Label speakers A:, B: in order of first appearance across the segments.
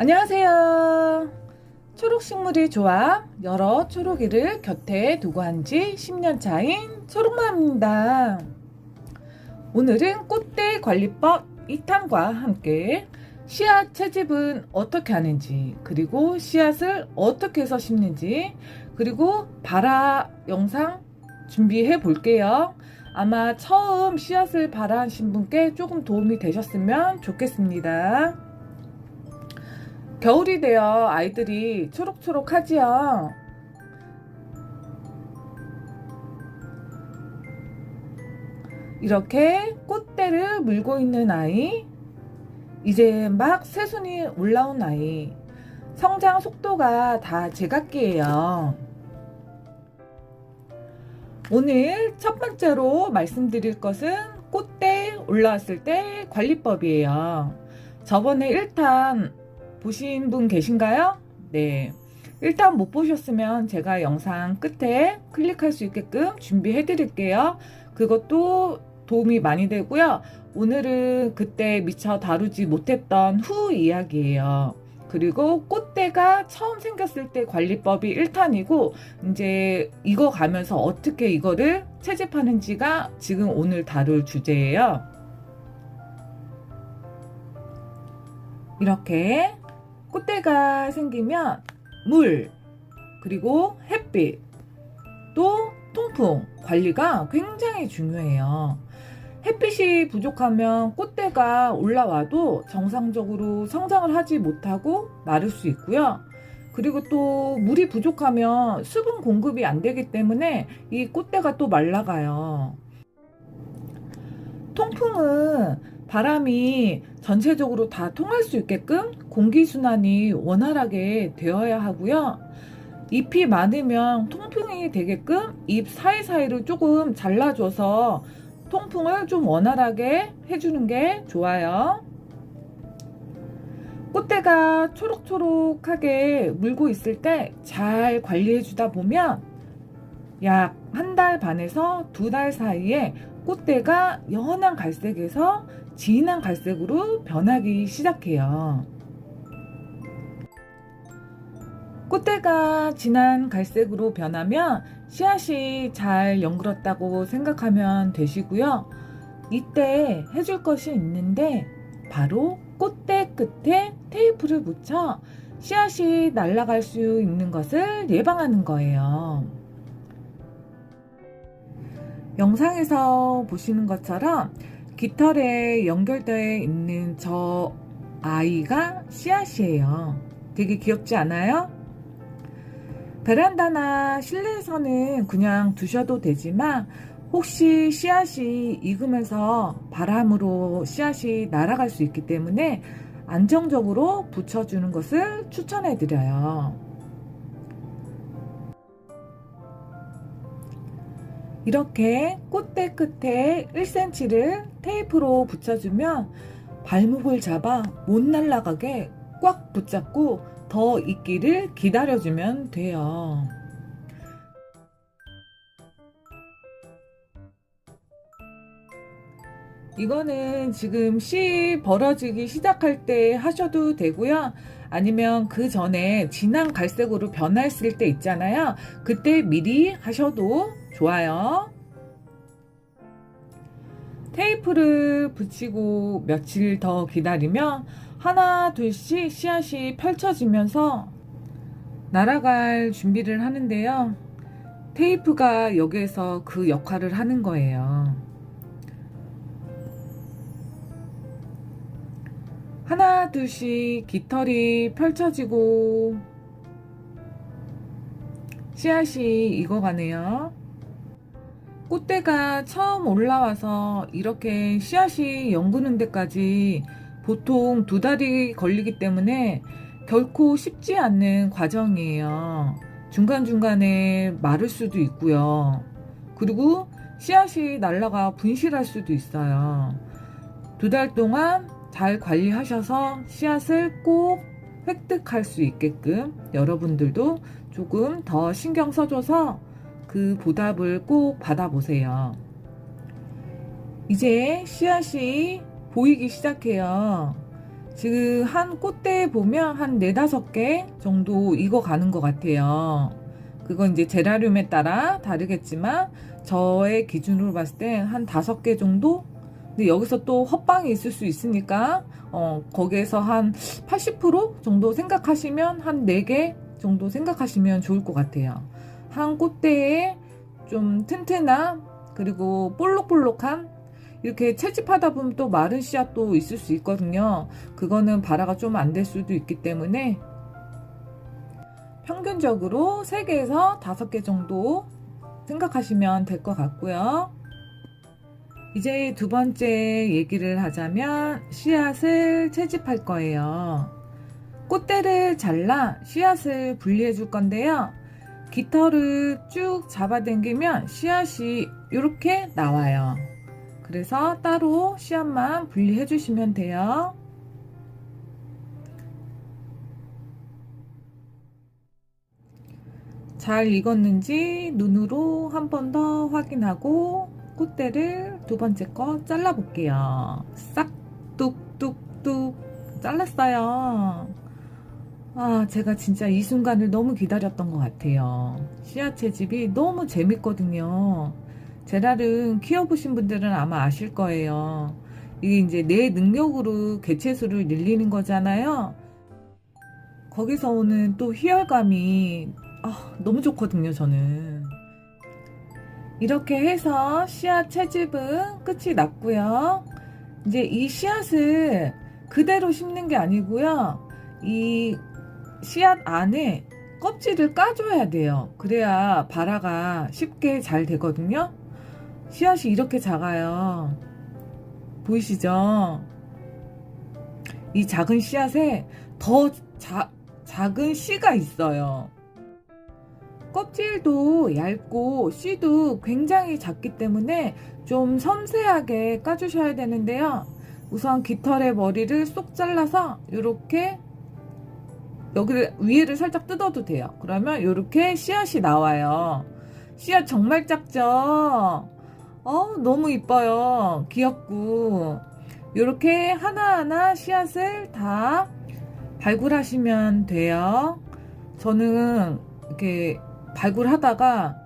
A: 안녕하세요. 초록식물이 좋아 여러 초록이를 곁에 두고 한 지 10년 차인 초록맘입니다. 오늘은 꽃대 관리법 2탄과 함께 씨앗 채집은 어떻게 하는지 그리고 씨앗을 어떻게 해서 심는지 그리고 발화 영상 준비해 볼게요. 아마 처음 씨앗을 발화하신 분께 조금 도움이 되셨으면 좋겠습니다. 겨울이 되어 아이들이 초록초록하지요. 이렇게 꽃대를 물고 있는 아이, 이제 막 새순이 올라온 아이, 성장 속도가 다 제각기예요. 오늘 첫 번째로 말씀드릴 것은 꽃대 올라왔을 때 관리법이에요. 저번에 1탄 보신 분 계신가요? 네. 일단 못 보셨으면 제가 영상 끝에 클릭할 수 있게끔 준비해 드릴게요. 그것도 도움이 많이 되고요. 오늘은 그때 미처 다루지 못했던 후 이야기예요. 그리고 꽃대가 처음 생겼을 때 관리법이 1탄이고 이제 이거 가면서 어떻게 이거를 채집하는지가 지금 오늘 다룰 주제예요. 이렇게 꽃대가 생기면 물, 그리고 햇빛, 또 통풍 관리가 굉장히 중요해요. 햇빛이 부족하면 꽃대가 올라와도 정상적으로 성장을 하지 못하고 마를 수 있고요. 그리고 또 물이 부족하면 수분 공급이 안 되기 때문에 이 꽃대가 또 말라가요. 통풍은 바람이 전체적으로 다 통할 수 있게끔 공기순환이 원활하게 되어야 하고요. 잎이 많으면 통풍이 되게끔 잎 사이사이를 조금 잘라줘서 통풍을 좀 원활하게 해주는 게 좋아요. 꽃대가 초록초록하게 물고 있을 때 잘 관리해 주다 보면 약 한 달 반에서 두 달 사이에 꽃대가 연한 갈색에서 진한 갈색으로 변하기 시작해요. 꽃대가 진한 갈색으로 변하면 씨앗이 잘 연그렀다고 생각하면 되시고요. 이때 해줄 것이 있는데 바로 꽃대 끝에 테이프를 붙여 씨앗이 날아갈 수 있는 것을 예방하는 거예요. 영상에서 보시는 것처럼 깃털에 연결되어 있는 저 아이가 씨앗이에요. 되게 귀엽지 않아요? 베란다나 실내에서는 그냥 두셔도 되지만 혹시 씨앗이 익으면서 바람으로 씨앗이 날아갈 수 있기 때문에 안정적으로 붙여주는 것을 추천해 드려요. 이렇게 꽃대 끝에 1cm를 테이프로 붙여주면 발목을 잡아 못 날아가게 꽉 붙잡고 더 있기를 기다려주면 돼요. 이거는 지금 씨 벌어지기 시작할 때 하셔도 되고요. 아니면 그 전에 진한 갈색으로 변했을 때 있잖아요. 그때 미리 하셔도 좋아요. 테이프를 붙이고 며칠 더 기다리면 하나 둘씩 씨앗이 펼쳐지면서 날아갈 준비를 하는데요. 테이프가 여기에서 그 역할을 하는 거예요. 하나 둘씩 깃털이 펼쳐지고 씨앗이 익어가네요. 꽃대가 처음 올라와서 이렇게 씨앗이 연구는 데까지 보통 두 달이 걸리기 때문에 결코 쉽지 않는 과정이에요. 중간중간에 마를 수도 있고요. 그리고 씨앗이 날라가 분실할 수도 있어요. 두 달 동안 잘 관리하셔서 씨앗을 꼭 획득할 수 있게끔 여러분들도 조금 더 신경 써줘서 그 보답을 꼭 받아보세요. 이제 씨앗이 보이기 시작해요. 지금 한 꽃대에 보면 한 네다섯 개 정도 익어가는 것 같아요. 그건 이제 제라늄에 따라 다르겠지만 저의 기준으로 봤을 때 한 다섯 개 정도? 근데 여기서 또 헛방이 있을 수 있으니까 어, 거기에서 한 80% 정도 생각하시면 한 4개 정도 생각하시면 좋을 것 같아요. 한 꽃대에 좀 튼튼한 그리고 볼록볼록한 이렇게 채집하다 보면 또 마른 씨앗도 있을 수 있거든요. 그거는 발화가 좀 안 될 수도 있기 때문에 평균적으로 3개에서 5개 정도 생각하시면 될 것 같고요. 이제 두 번째 얘기를 하자면 씨앗을 채집할 거예요. 꽃대를 잘라 씨앗을 분리해 줄 건데요. 깃털을 쭉 잡아당기면 씨앗이 이렇게 나와요. 그래서 따로 씨앗만 분리해 주시면 돼요. 잘 익었는지 눈으로 한 번 더 확인하고 꽃대를 두 번째 거 잘라 볼게요. 싹 뚝뚝뚝 잘랐어요. 아, 제가 진짜 이 순간을 너무 기다렸던 것 같아요. 씨앗 채집이 너무 재밌거든요. 제랄은 키워보신 분들은 아마 아실 거예요. 이게 이제 내 능력으로 개체수를 늘리는 거잖아요. 거기서 오는 또 희열감이 아, 너무 좋거든요, 저는. 이렇게 해서 씨앗 채집은 끝이 났고요. 이제 이 씨앗을 그대로 심는 게 아니고요. 이 씨앗 안에 껍질을 까줘야 돼요. 그래야 발화가 쉽게 잘 되거든요. 씨앗이 이렇게 작아요. 보이시죠? 이 작은 씨앗에 더 자, 작은 씨가 있어요. 껍질도 얇고 씨도 굉장히 작기 때문에 좀 섬세하게 까주셔야 되는데요. 우선 깃털의 머리를 쏙 잘라서 이렇게 여기를 위에를 살짝 뜯어도 돼요. 그러면 이렇게 씨앗이 나와요. 씨앗 정말 작죠? 어, 너무 이뻐요. 귀엽고. 이렇게 하나하나 씨앗을 다 발굴하시면 돼요. 저는 이렇게 발굴하다가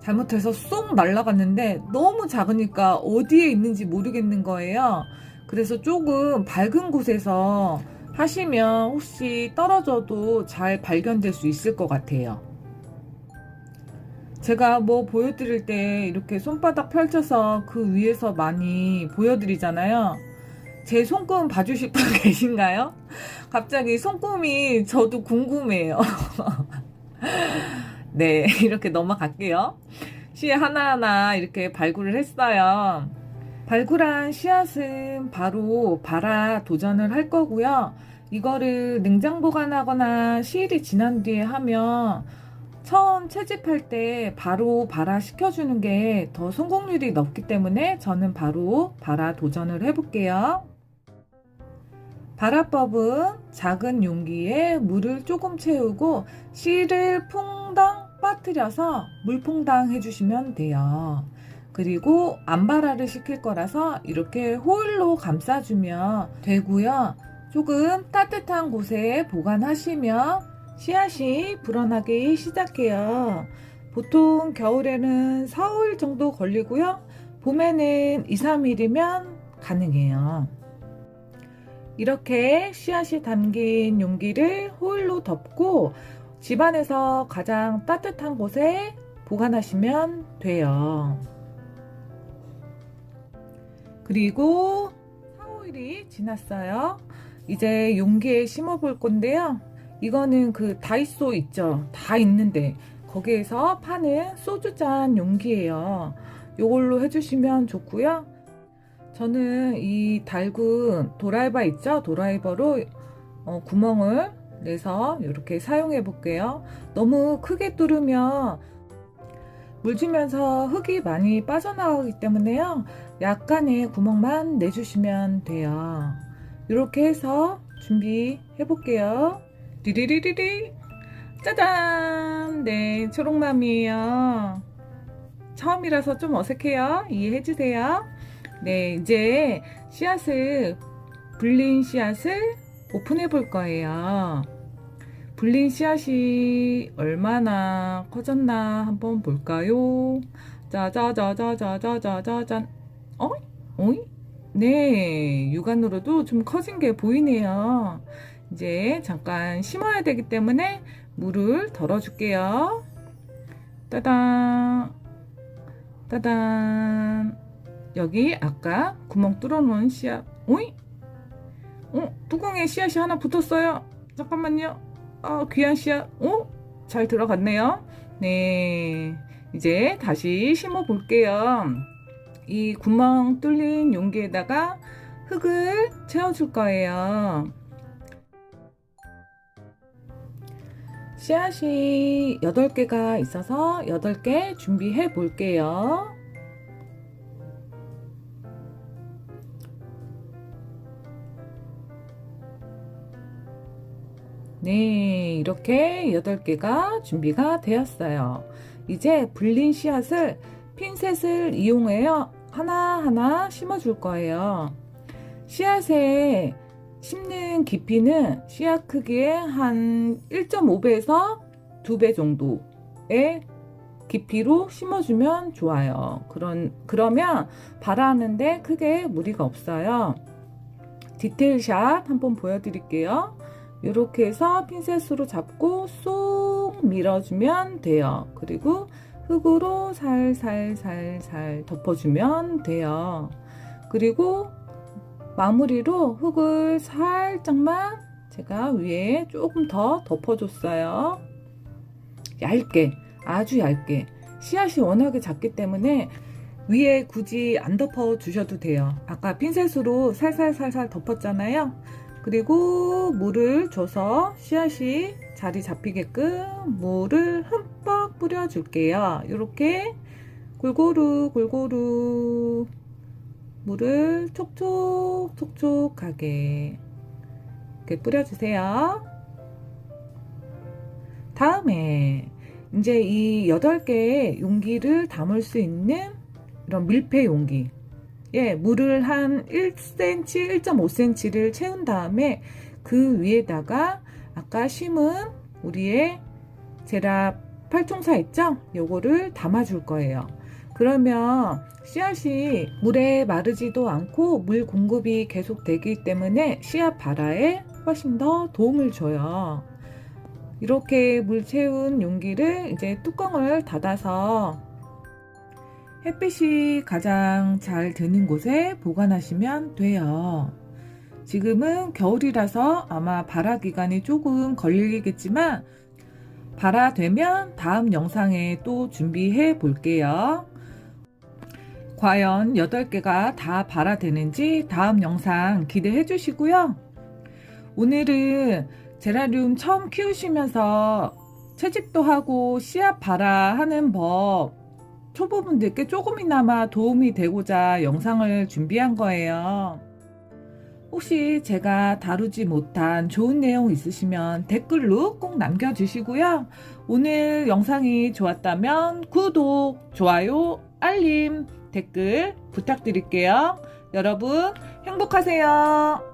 A: 잘못해서 쏙 날라갔는데 너무 작으니까 어디에 있는지 모르겠는 거예요. 그래서 조금 밝은 곳에서 하시면 혹시 떨어져도 잘 발견될 수 있을 것 같아요. 제가 뭐 보여드릴 때 이렇게 손바닥 펼쳐서 그 위에서 많이 보여드리잖아요. 제 손금 봐주실 분 계신가요? 갑자기 손금이 저도 궁금해요. 네, 이렇게 넘어갈게요. 씨 하나하나 이렇게 발굴을 했어요. 발굴한 씨앗은 바로 발아 도전을 할 거고요. 이거를 냉장 보관하거나 시일이 지난 뒤에 하면 처음 채집할 때 바로 발아 시켜주는 게 더 성공률이 높기 때문에 저는 바로 발아 도전을 해볼게요. 발화법은 작은 용기에 물을 조금 채우고 씨를 퐁당 빠뜨려서 물퐁당 해주시면 돼요. 그리고 안발화를 시킬 거라서 이렇게 호일로 감싸주면 되고요. 조금 따뜻한 곳에 보관하시면 씨앗이 불어나기 시작해요. 보통 겨울에는 4, 5일 정도 걸리고요. 봄에는 2, 3일이면 가능해요. 이렇게 씨앗이 담긴 용기를 호일로 덮고 집안에서 가장 따뜻한 곳에 보관하시면 돼요. 그리고 4, 5일이 지났어요. 이제 용기에 심어 볼 건데요. 이거는 그 다이소 있죠. 다 있는데 거기에서 파는 소주잔 용기예요. 이걸로 해주시면 좋고요. 저는 이 달군 도라이버 있죠? 도라이버로 어, 구멍을 내서 이렇게 사용해 볼게요. 너무 크게 뚫으면 물 주면서 흙이 많이 빠져나가기 때문에요. 약간의 구멍만 내주시면 돼요. 이렇게 해서 준비해 볼게요. 리리리리리 짜잔 네 초록남이에요. 처음이라서 좀 어색해요. 이해해 주세요. 네, 이제 씨앗을 불린 씨앗을 오픈해 볼 거예요. 불린 씨앗이 얼마나 커졌나 한번 볼까요? 짜자자자자자자자잔. 어? 어이? 네, 육안으로도 좀 커진 게 보이네요. 이제 잠깐 심어야 되기 때문에 물을 덜어줄게요. 따단, 따단. 여기 아까 구멍 뚫어놓은 씨앗. 오이? 어, 뚜껑에 씨앗이 하나 붙었어요. 잠깐만요. 아, 귀한 씨앗. 오, 잘 들어갔네요. 네. 이제 다시 심어 볼게요. 이 구멍 뚫린 용기에다가 흙을 채워줄 거예요. 씨앗이 8개가 있어서 8개 준비해 볼게요. 네, 이렇게 8개가 준비가 되었어요. 이제 불린 씨앗을 핀셋을 이용해요. 하나하나 심어 줄 거예요. 씨앗에 심는 깊이는 씨앗 크기의 한 1.5배에서 2배 정도의 깊이로 심어주면 좋아요. 그런, 그러면 발하는데 크게 무리가 없어요. 디테일샷 한번 보여드릴게요. 이렇게 해서 핀셋으로 잡고 쏙 밀어주면 돼요. 그리고 흙으로 살살살살 덮어주면 돼요. 그리고 마무리로 흙을 살짝만 제가 위에 조금 더 덮어줬어요. 얇게, 아주 얇게. 씨앗이 워낙에 작기 때문에 위에 굳이 안 덮어 주셔도 돼요. 아까 핀셋으로 살살살살 덮었잖아요. 그리고 물을 줘서 씨앗이 자리 잡히게끔 물을 흠뻑 뿌려줄게요. 이렇게 골고루 골고루 물을 촉촉촉촉하게 이렇게 뿌려주세요. 다음에 이제 이 8개의 용기를 담을 수 있는 이런 밀폐 용기 예, 물을 한 1cm, 1.5cm를 채운 다음에 그 위에다가 아까 심은 우리의 제랍 팔총사 있죠? 요거를 담아줄 거예요. 그러면 씨앗이 물에 마르지도 않고 물 공급이 계속 되기 때문에 씨앗 발화에 훨씬 더 도움을 줘요. 이렇게 물 채운 용기를 이제 뚜껑을 닫아서 햇빛이 가장 잘 드는 곳에 보관하시면 돼요. 지금은 겨울이라서 아마 발화 기간이 조금 걸리겠지만 발화되면 다음 영상에 또 준비해 볼게요. 과연 8개가 다 발화되는지 다음 영상 기대해 주시고요. 오늘은 제라늄 처음 키우시면서 채집도 하고 씨앗 발화하는 법 초보분들께 조금이나마 도움이 되고자 영상을 준비한 거예요. 혹시 제가 다루지 못한 좋은 내용 있으시면 댓글로 꼭 남겨주시고요. 오늘 영상이 좋았다면 구독, 좋아요, 알림, 댓글 부탁드릴게요. 여러분 행복하세요.